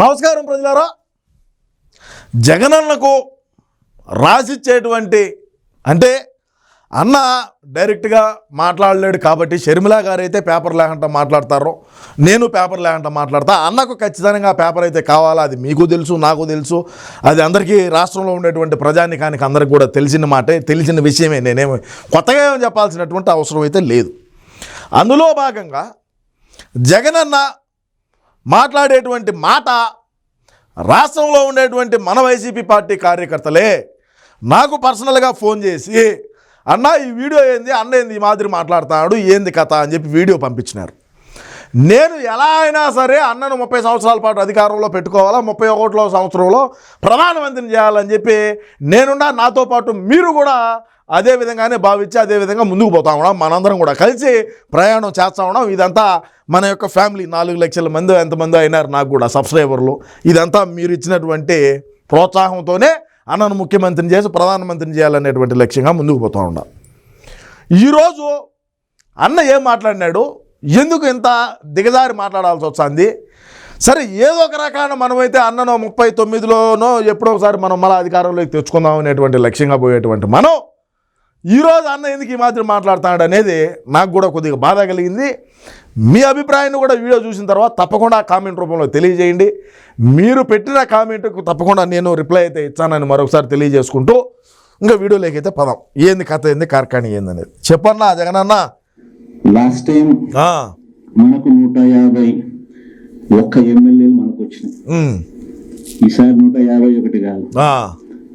నమస్కారం ప్రజలారా. జగనన్నకు రాసిచ్చేటువంటి అంటే అన్న డైరెక్ట్గా మాట్లాడలేడు కాబట్టి షర్మిల గారు అయితే పేపర్ లేకుండా మాట్లాడతారు. నేను పేపర్ లేకుండా మాట్లాడతా. అన్నకు ఖచ్చితంగా పేపర్ అయితే కావాలా? అది మీకు తెలుసు నాకు తెలుసు. అది అందరికీ రాష్ట్రంలో ఉండేటువంటి ప్రజానికానికి అందరికి కూడా తెలిసిన మాటే తెలిసిన విషయమే. నేనేమి కొత్తగా ఏం చెప్పాల్సినటువంటి అవసరం అయితే లేదు. అందులో భాగంగా జగనన్న మాట్లాడేటువంటి మాట రాష్ట్రంలో ఉండేటువంటి మన వైసీపీ పార్టీ కార్యకర్తలే నాకు పర్సనల్గా ఫోన్ చేసి అన్న ఈ వీడియో ఏంది? అన్న ఏంది? ఈ మాదిరి మాట్లాడుతున్నాడు ఏంది కథ? అని చెప్పి వీడియో పంపించినారు. నేను ఎలా అయినా సరే అన్నను ముప్పై సంవత్సరాల పాటు అధికారంలో పెట్టుకోవాలా ముప్పై ఒకటిలో సంవత్సరంలో ప్రధానమంత్రిని చేయాలని చెప్పి నేనున్నా నాతో పాటు మీరు కూడా అదే విధంగానే భావించి అదే విధంగా ముందుకు పోతా ఉన్నాం. మనందరం కూడా కలిసి ప్రయాణం చేస్తా ఉన్నాం. ఇదంతా మన యొక్క ఫ్యామిలీ నాలుగు లక్షల మంది ఎంతమంది అయినారు నాకు కూడా సబ్స్క్రైబర్లు. ఇదంతా మీరు ఇచ్చినటువంటి ప్రోత్సాహంతోనే అన్నను ముఖ్యమంత్రిని చేసి ప్రధానమంత్రిని చేయాలనేటువంటి లక్ష్యంగా ముందుకు పోతూ ఉన్నాం. ఈరోజు అన్న ఏం మాట్లాడినాడు? ఎందుకు ఇంత దిగజారి మాట్లాడాల్సి వస్తుంది? సరే ఏదో ఒక రకాన మనమైతే అన్నను ముప్పై తొమ్మిదిలోనో ఎప్పుడో ఒకసారి మనం మళ్ళీ అధికారంలోకి తెచ్చుకుందాం అనేటువంటి లక్ష్యంగా పోయేటువంటి మనం ఈరోజు అన్న ఎందుకు ఈ మాత్రం మాట్లాడుతున్నాడు అనేది నాకు కూడా కొద్దిగా బాధ కలిగింది. మీ అభిప్రాయాన్ని కూడా వీడియో చూసిన తర్వాత తప్పకుండా కామెంట్ రూపంలో తెలియజేయండి. మీరు పెట్టిన కామెంట్కు తప్పకుండా నేను రిప్లై అయితే ఇచ్చానని మరొకసారి తెలియజేసుకుంటూ ఇంకా వీడియోలోకి అయితే పదం. ఏంది కథ ఏంది కార్కాణి ఏంది అనేది. చెప్పన్నా జగనన్న? లాస్ట్ టైం మనకు నూట యాభై ఒక్క ఎమ్మెల్యేలు మనకు వచ్చినాయి. ఈసారి నూట యాభై ఒకటి కాదు.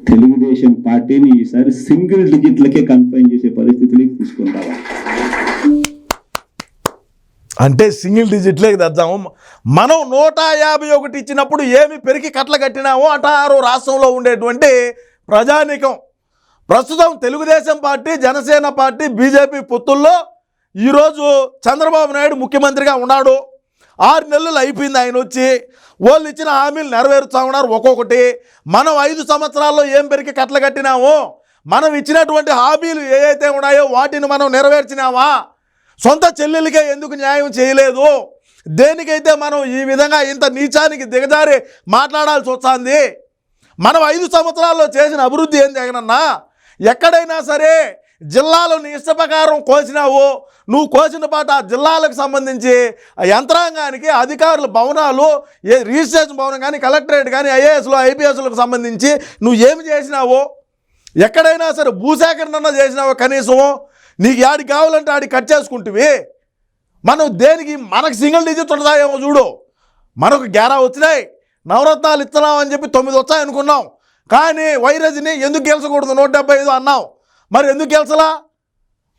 తెలుగుదేశం పార్టీని ఈసారి సింగిల్ డిజిట్లకే కన్ఫైన్ చేసే పరిస్థితిలోకి తీసుకుంటావా? అంటే సింగిల్ డిజిట్లే తెద్దాము మనం నూట యాభై ఒకటి ఇచ్చినప్పుడు ఏమి పెరిగి కట్టలు కట్టినామో అంటారు రాష్ట్రంలో ఉండేటువంటి ప్రజానీకం. ప్రస్తుతం Telugu Desam party Janasena party BJP పొత్తుల్లో ఈరోజు చంద్రబాబు నాయుడు ముఖ్యమంత్రిగా ఉన్నాడు. ఆరు నెలలు అయిపోయింది ఆయన వచ్చి. వాళ్ళు ఇచ్చిన హామీలు నెరవేరుతా ఉన్నారు ఒక్కొక్కటి. మనం ఐదు సంవత్సరాల్లో ఏం పెరిగి కట్టలు కట్టినామో మనం ఇచ్చినటువంటి హామీలు ఏవైతే ఉన్నాయో వాటిని మనం నెరవేర్చినావా సొంత చెల్లెలకే ఎందుకు న్యాయం చేయలేదు? దేనికైతే మనం ఈ విధంగా ఇంత నీచానికి దిగజారి మాట్లాడాల్సి వస్తుంది? మనం ఐదు సంవత్సరాల్లో చేసిన అభివృద్ధి ఏం జగనన్నా? ఎక్కడైనా సరే జిల్లాలో నీ ఇష్ట ప్రకారం కోసినావు నువ్వు కోసిన పాట ఆ జిల్లాలకు సంబంధించి ఆ యంత్రాంగానికి అధికారుల భవనాలు ఏ రిజిస్ట్రేషన్ భవనం కానీ కలెక్టరేట్ కానీ ఐఏఎస్లు ఐపీఎస్లకు సంబంధించి నువ్వు ఏమి చేసినావు ఎక్కడైనా సరే భూసేకరణ చేసినావో కనీసం నీకు యాడి కావాలంటే ఆడికి కట్ చేసుకుంటువి. మనం దేనికి మనకు సింగిల్ డిజిట్ ఉంటాయేమో చూడు. మనకు గ్యారా వచ్చినాయి. నవరత్నాలు ఇస్తున్నాం అని చెప్పి తొమ్మిది వచ్చాయనుకున్నాం. కానీ వైరస్ని ఎందుకు గెలిచకూడదు? నూట డెబ్బై ఐదు అన్నాం. మరి ఎందుకు గెలిచలా?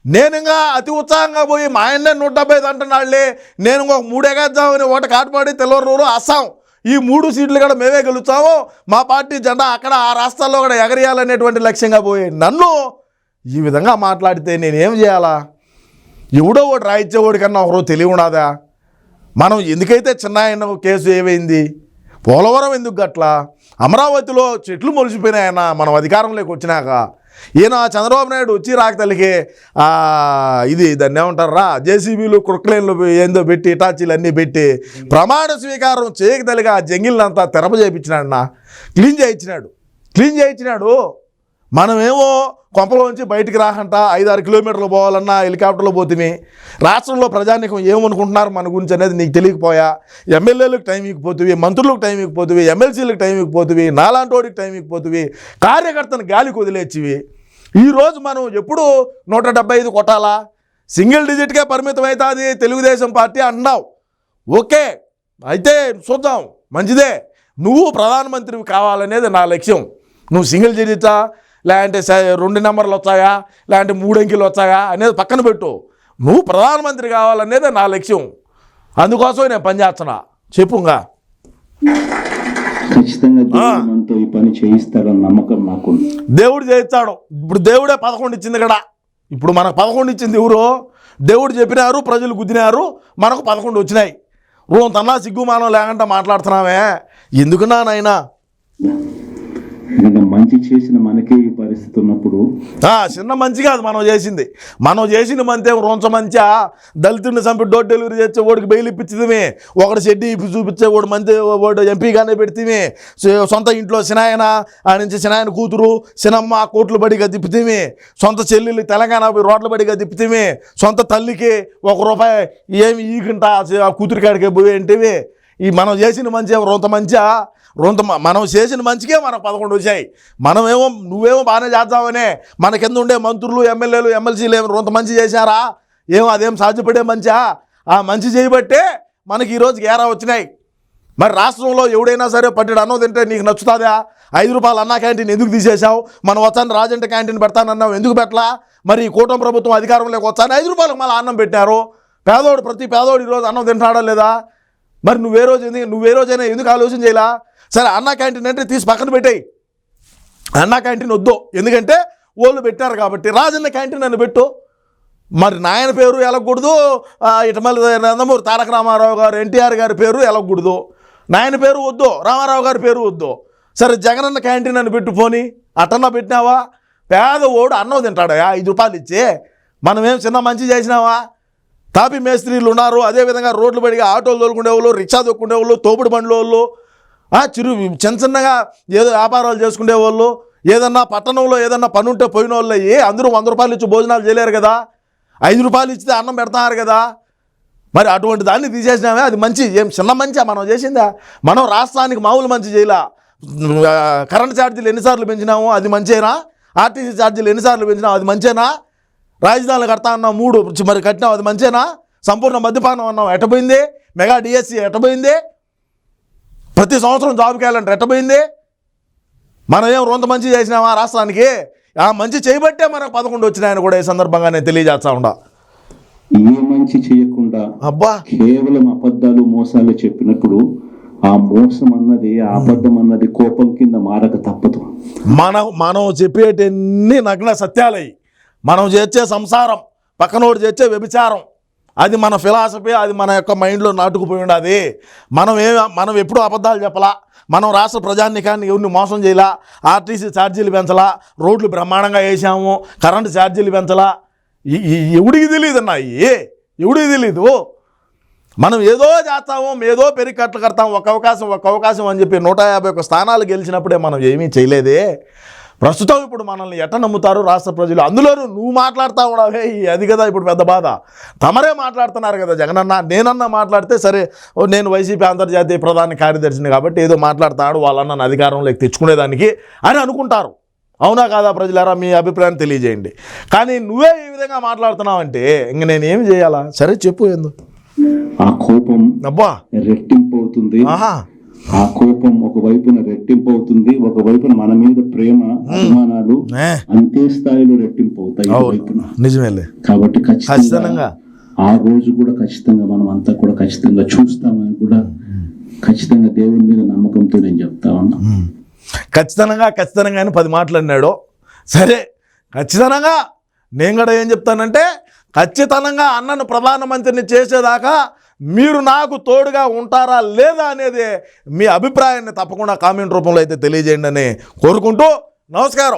నేను ఇంకా అతి ఉత్సాహంగా పోయి మా ఆయన్నే నూట డెబ్బై ఐదు అంటున్నాళ్ళే నేను ఇంకొక మూడేగేద్దామని ఒకటి కాటపాడి తెల్లవరూరు అస్సాం. ఈ మూడు సీట్లు కూడా మేమే గెలుస్తాము. మా పార్టీ జెండా అక్కడ ఆ రాష్ట్రాల్లో కూడా ఎగరేయాలనేటువంటి లక్ష్యంగా పోయి నన్ను ఈ విధంగా మాట్లాడితే నేనేం చేయాలా? ఎవడో ఒకటి రాయిచ్చేవాడి కన్నా ఒకరోజు తెలివి ఉండదా? మనం ఎందుకైతే చిన్నాయన కేసు ఏమైంది? పోలవరం ఎందుకు గట్లా అమరావతిలో చెట్లు మొలిచిపోయినాయన్న మనం అధికారంలోకి వచ్చినాక ఈయన చంద్రబాబు నాయుడు వచ్చి రాక తల్లికి ఇది దాన్ని ఏమంటారా జేసీబీలు క్రొక్లైన్లు ఏందో పెట్టి ఇటాచీలు అన్నీ పెట్టి ప్రమాణ స్వీకారం చేయక తల్లిగా ఆ జంగిల్నంతా తెరప చేయించినాడన్న క్లీన్ చేయించినాడు. క్లీన్ చేయించినాడు. మనమేమో కొంపలోంచి బయటికి రాకంట ఐదారు కిలోమీటర్లు పోవాలన్నా హెలికాప్టర్లో పోతుంది రాష్ట్రంలో ప్రజానికం ఏమనుకుంటున్నారు మన గురించి అనేది నీకు తెలియకపోయా? ఎమ్మెల్యేలకు టైం ఇకపోతుంది మంత్రులకు టైం ఇకపోతుంది ఎమ్మెల్సీలకు టైం ఇకపోతుంది నాలాంటోడికి టైం ఇకపోతుంది కార్యకర్తను గాలి కుదిలేచ్చివి ఈరోజు మనం ఎప్పుడు నూట డెబ్బై ఐదు కొట్టాలా? సింగిల్ డిజిట్కే పరిమితం అవుతుంది తెలుగుదేశం పార్టీ అన్నావు. ఓకే అయితే చూద్దాం. మంచిదే. నువ్వు ప్రధానమంత్రివి కావాలనేది నా లక్ష్యం. నువ్వు సింగిల్ డిజిటా లేదంటే రెండు నెంబర్లు వచ్చాయా? లేదంటే మూడు అంకెలు వచ్చాయా? అనేది పక్కన పెట్టు. నువ్వు ప్రధానమంత్రి కావాలనేది నా లక్ష్యం. అందుకోసం నేను పనిచేస్తున్నా చెప్పుగా. ఈ పని నమ్మకం దేవుడు చేయిస్తాడు. ఇప్పుడు దేవుడే పదకొండు ఇచ్చింది కదా. ఇప్పుడు మనకు పదకొండు ఇచ్చింది ఎవరు? దేవుడు చెప్పినారు ప్రజలు గుద్దినారు మనకు పదకొండు వచ్చినాయి. రూమ్ తన్నా సిగ్గుమానం లేకుండా మాట్లాడుతున్నామే ఎందుకున్నా నాయనా? ఎందుకంటే మంచి చేసిన మనకే ఈ పరిస్థితి ఉన్నప్పుడు చిన్న మంచి కాదు మనం చేసింది. మనం చేసిన మంతే రొంచ మంచా. దళితుడిని చంపి డోర్ డెలివరీ చేస్తే వాడికి బెయిల్ ఇప్పించదమే ఒకటి షెడ్డి ఇప్పి చూపించే వాడు మంచి వాడు ఎంపీగానే పెడితేమే. సొంత ఇంట్లో సినాయన ఆ నుంచి సినాయన కూతురు సినమ్మ కోట్లు బడిగా తిప్పితేమే సొంత చెల్లెలు తెలంగాణ రోడ్లు రోడ్ల బడిగా తిప్పితేమే సొంత తల్లికి ఒక రూపాయి ఏమి ఈకుంట ఆ కూతురి కాడికి పోయి ఈ మనం చేసిన మంచి రొంత మంచా? రొంత మనం చేసిన మంచికే మనకు పదకొండు వచ్చాయి. మనమేమో నువ్వేమో బాగానే చేద్దామనే. మన కింద ఉండే మంత్రులు ఎమ్మెల్యేలు ఎమ్మెల్సీలు ఏమో రొంత మంచి చేశారా? ఏమో అదేం సాధ్యపడే మంచా? ఆ మంచి చేయబట్టే మనకి ఈరోజు ఏరా వచ్చినాయి. మరి రాష్ట్రంలో ఎవడైనా సరే పట్టెడు అన్నం తింటే నీకు నచ్చుతుందా? ఐదు రూపాయలు అన్నా క్యాంటీన్ ఎందుకు తీసేశావు? మనం వచ్చాను రాజంట క్యాంటీన్ పెడతానన్నావు ఎందుకు పెట్టలా? మరి ఈ కూటమి ప్రభుత్వం అధికారంలోకి వచ్చాను ఐదు రూపాయలకు మళ్ళీ అన్నం పెట్టారు. పేదోడు ప్రతి పేదోడు ఈరోజు అన్నం తింటాడా లేదా? మరి నువ్వే రోజు ఎందుకు నువ్వే రోజైనా ఎందుకు ఆలోచన చేయాలా? సరే అన్నా క్యాంటీన్ అంటే తీసి పక్కన పెట్టాయి. అన్నా క్యాంటీన్ వద్దు. ఎందుకంటే వాళ్ళు పెట్టారు కాబట్టి. రాజన్న క్యాంటీన్ అని పెట్టు. మరి నాయన పేరు వెళ్ళకూడదు ఇటమల్లి నందమూరి తారక రామారావు గారు ఎన్టీఆర్ గారి పేరు వెళ్ళకూడదు నాయన పేరు వద్దు. రామారావు గారి పేరు వద్దు. సరే జగనన్న క్యాంటీన్ అని పెట్టు పోని. అటన్నా పెట్టినావా? పేద ఓడు అన్నం తింటాడా ఐదు రూపాయలు ఇచ్చి. మనమేం చిన్న మంచి చేసినావా? తాపి మేస్త్రీలు ఉన్నారు. అదేవిధంగా రోడ్లు బడిగా ఆటోలు తోలుకునే వాళ్ళు రిక్షా తొక్కునే వాళ్ళు తోపుడు బండ్ల వాళ్ళు చిరు చిన్న చిన్నగా ఏదో వ్యాపారాలు చేసుకునే వాళ్ళు ఏదన్నా పట్టణంలో ఏదన్నా పని ఉంటే పోయిన వాళ్ళు అందరూ వంద రూపాయలు ఇచ్చి భోజనాలు చేయలేరు కదా? ఐదు రూపాయలు ఇచ్చితే అన్నం పెడతారు కదా? మరి అటువంటి దాన్ని తీసేసినామే అది మంచి. ఏం చిన్న మంచి? మనం చేసిందా? మనం రాష్ట్రానికి మామూలు మంచి చేయలా. కరెంట్ ఛార్జీలు ఎన్నిసార్లు పెంచినాము? అది మంచేనా? ఆర్టీసీ ఛార్జీలు ఎన్నిసార్లు పెంచినాము? అది మంచేనా? రాజధానులు కడతా అన్నాం మూడు. మరి కట్టినాం అది మంచేనా? సంపూర్ణ మద్యపానం అన్నాం ఎట్టపోయింది మెగా డిఎస్సి ఎట్టపోయింది ప్రతి సంవత్సరం జాబ్కి వెళ్ళండి ఎట్టపోయింది మనం ఏం రొంత మంచి చేసినామా రాష్ట్రానికి? ఆ మంచి చేయబట్టే మనకు పదకొండు వచ్చినాయని కూడా ఈ సందర్భంగా నేను తెలియజేస్తా ఉండా ఏ మంచి చేయకుండా అబ్బా! కేవలం అబద్ధాలు మోసాలు చెప్పినప్పుడు ఆ మోసం అన్నది అబద్ధం అన్నది కోపం కింద మారక తప్పదు. మనం మనం చెప్పేటన్ని నగ్న సత్యాలయ్యి మనం చేర్చే సంసారం పక్కనోడు చేర్చే వ్యభిచారం. అది మన ఫిలాసఫీ అది మన యొక్క మైండ్లో నాటుకుపోయి ఉండదు. మనం ఏ మనం ఎప్పుడూ అబద్ధాలు చెప్పలా మనం రాష్ట్ర ప్రజానికాన్ని ఎవరిని మోసం చేయలా ఆర్టీసీ ఛార్జీలు పెంచలా రోడ్లు బ్రహ్మాండంగా వేసాము కరెంటు ఛార్జీలు పెంచలా. ఈ- ఎవడికి తెలియదు అన్న ఏ ఎవడికి తెలీదు? మనం ఏదో చేస్తాము ఏదో పెరిగి కడతాం ఒక అవకాశం ఒక అవకాశం అని చెప్పి నూట యాభై ఒక స్థానాలు గెలిచినప్పుడే మనం ఏమీ చేయలేదే. ప్రస్తుతం ఇప్పుడు మనల్ని ఎట్ట నమ్ముతారు రాష్ట్ర ప్రజలు? అందులోనూ నువ్వు మాట్లాడుతా ఉన్నావే అది కదా ఇప్పుడు పెద్ద బాధ. తమరే మాట్లాడుతున్నారు కదా జగనన్న. నేనన్నా మాట్లాడితే సరే నేను వైసీపీ అంతర్జాతీయ ప్రధాన కార్యదర్శిని కాబట్టి ఏదో మాట్లాడతాడు వాళ్ళన్న అధికారంలోకి తెచ్చుకునేదానికి అని అనుకుంటారు. అవునా కాదా ప్రజలారా? మీ అభిప్రాయం తెలియజేయండి. కానీ నువ్వే ఈ విధంగా మాట్లాడుతున్నావంటే ఇంక నేను ఏం చేయాలా? సరే చెప్పు ఏందో ఆ కోపం అబ్బా. రెట్టింపు అవుతుంది. ఆహా. ఆ కోపం ఒకవైపున రెట్టింపు అవుతుంది ఒకవైపున మన మీద ప్రేమ అభిమానాలు అంతే స్థాయిలో రెట్టింపు అవుతాయి. నిజమేలే. కాబట్టి ఖచ్చితంగా ఆ రోజు కూడా ఖచ్చితంగా మనం అంతా కూడా ఖచ్చితంగా చూస్తామని కూడా ఖచ్చితంగా దేవుని మీద నమ్మకంతో నేను చెప్తా ఉన్నా. ఖచ్చితంగా ఖచ్చితంగా అని పది మాటలు అన్నాడు. సరే ఖచ్చితంగా నేను కూడా ఏం చెప్తానంటే ఖచ్చితంగా అన్నను ప్రధానమంత్రిని చేసేదాకా మీరు నాకు తోడుగా ఉంటారా లేదా అనేది మీ అభిప్రాయాన్ని తప్పకుండా కామెంట్ రూపంలో అయితే తెలియజేయండి అని కోరుకుంటూ నమస్కారం.